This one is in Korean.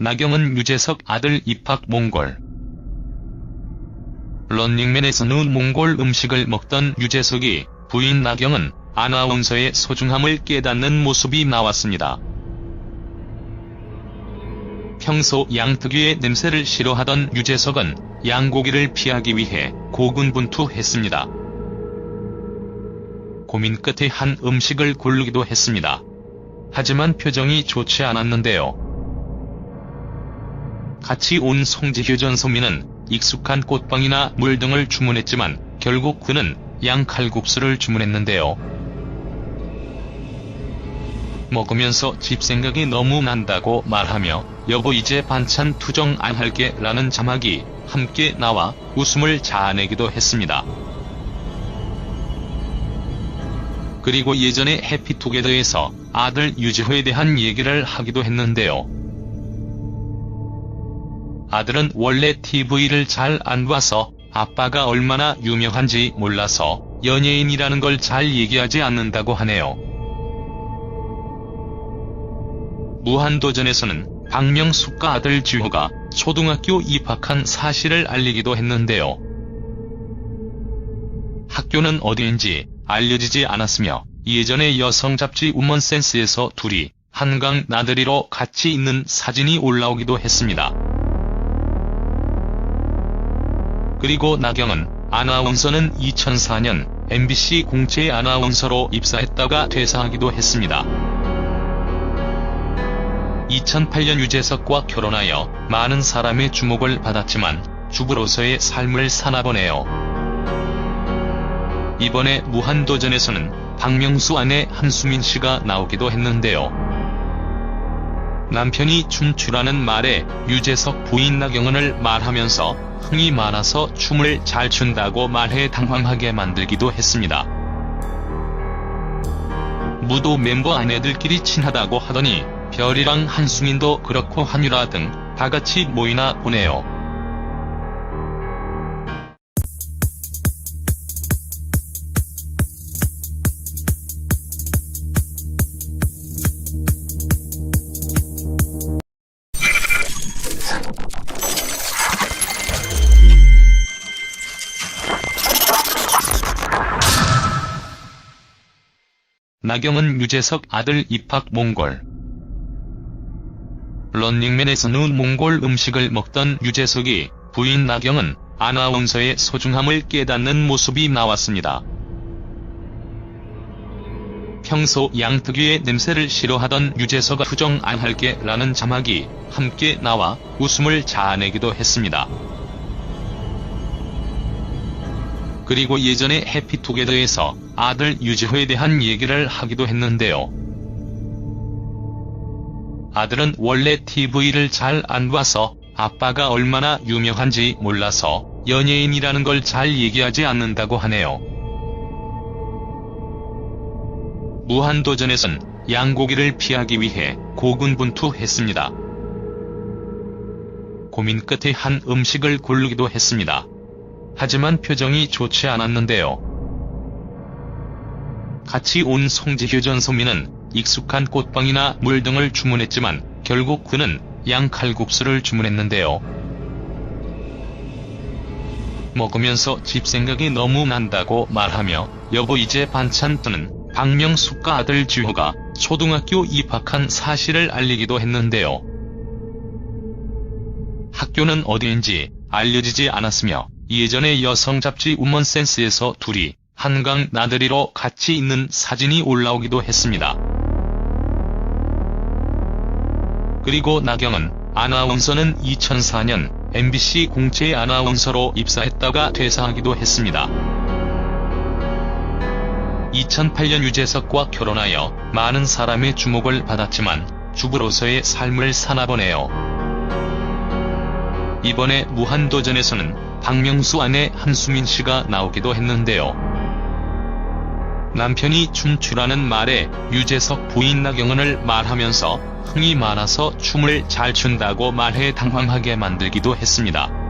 나경은 유재석 아들 입학 몽골. 런닝맨에서는 몽골 음식을 먹던 유재석이 부인 나경은 아나운서의 소중함을 깨닫는 모습이 나왔습니다. 평소 양 특유의 냄새를 싫어하던 유재석은 양고기를 피하기 위해 고군분투했습니다. 고민 끝에 한 음식을 고르기도 했습니다. 하지만 표정이 좋지 않았는데요. 같이 온 송지효 전 소민은 익숙한 꽃빵이나 물 등을 주문했지만 결국 그는 양칼국수를 주문했는데요. 먹으면서 집 생각이 너무 난다고 말하며 여보 이제 반찬 투정 안 할게 라는 자막이 함께 나와 웃음을 자아내기도 했습니다. 그리고 예전에 해피투게더에서 아들 유지호에 대한 얘기를 하기도 했는데요. 아들은 원래 TV를 잘 안 봐서 아빠가 얼마나 유명한지 몰라서 연예인이라는 걸 잘 얘기하지 않는다고 하네요. 무한도전에서는 박명숙과 아들 주호가 초등학교 입학한 사실을 알리기도 했는데요. 학교는 어디인지 알려지지 않았으며 예전에 여성 잡지 우먼센스에서 둘이 한강 나들이로 같이 있는 사진이 올라오기도 했습니다. 그리고 나경은 아나운서는 2004년 MBC 공채 아나운서로 입사했다가 퇴사하기도 했습니다. 2008년 유재석과 결혼하여 많은 사람의 주목을 받았지만 주부로서의 삶을 사나 보네요. 이번에 무한도전에서는 박명수 아내 한수민 씨가 나오기도 했는데요. 남편이 춤추라는 말에 유재석 부인 나경은을 말하면서 흥이 많아서 춤을 잘 춘다고 말해 당황하게 만들기도 했습니다. 무도 멤버 아내들끼리 친하다고 하더니 별이랑 한수민도 그렇고 한유라 등 다같이 모이나 보네요. 나경은 유재석 아들 입학 몽골. 런닝맨에서는 몽골 음식을 먹던 유재석이 부인 나경은 아나운서의 소중함을 깨닫는 모습이 나왔습니다. 평소 양 특유의 냄새를 싫어하던 유재석아 투정 안 할게 라는 자막이 함께 나와 웃음을 자아내기도 했습니다. 그리고 예전에 해피투게더에서 아들 유지호에 대한 얘기를 하기도 했는데요. 아들은 원래 TV를 잘 안 봐서 아빠가 얼마나 유명한지 몰라서 연예인이라는 걸 잘 얘기하지 않는다고 하네요. 무한도전에선 양고기를 피하기 위해 고군분투했습니다. 고민 끝에 한 음식을 고르기도 했습니다. 하지만 표정이 좋지 않았는데요. 같이 온 송지효 전 소민은 익숙한 꽃빵이나 물 등을 주문했지만 결국 그는 양칼국수를 주문했는데요. 먹으면서 집 생각이 너무 난다고 말하며 여보 이제 반찬 뜨는 박명숙과 아들 주호가 초등학교 입학한 사실을 알리기도 했는데요. 학교는 어디인지 알려지지 않았으며 예전에 여성 잡지 우먼센스에서 둘이 한강 나들이로 같이 있는 사진이 올라오기도 했습니다. 그리고 나경은 아나운서는 2004년 MBC 공채 아나운서로 입사했다가 퇴사하기도 했습니다. 2008년 유재석과 결혼하여 많은 사람의 주목을 받았지만 주부로서의 삶을 사나 보네요. 이번에 무한도전에서는 박명수 아내 한수민 씨가 나오기도 했는데요. 남편이 춤추라는 말에 유재석 부인 나경은을 말하면서 흥이 많아서 춤을 잘 춘다고 말해 당황하게 만들기도 했습니다.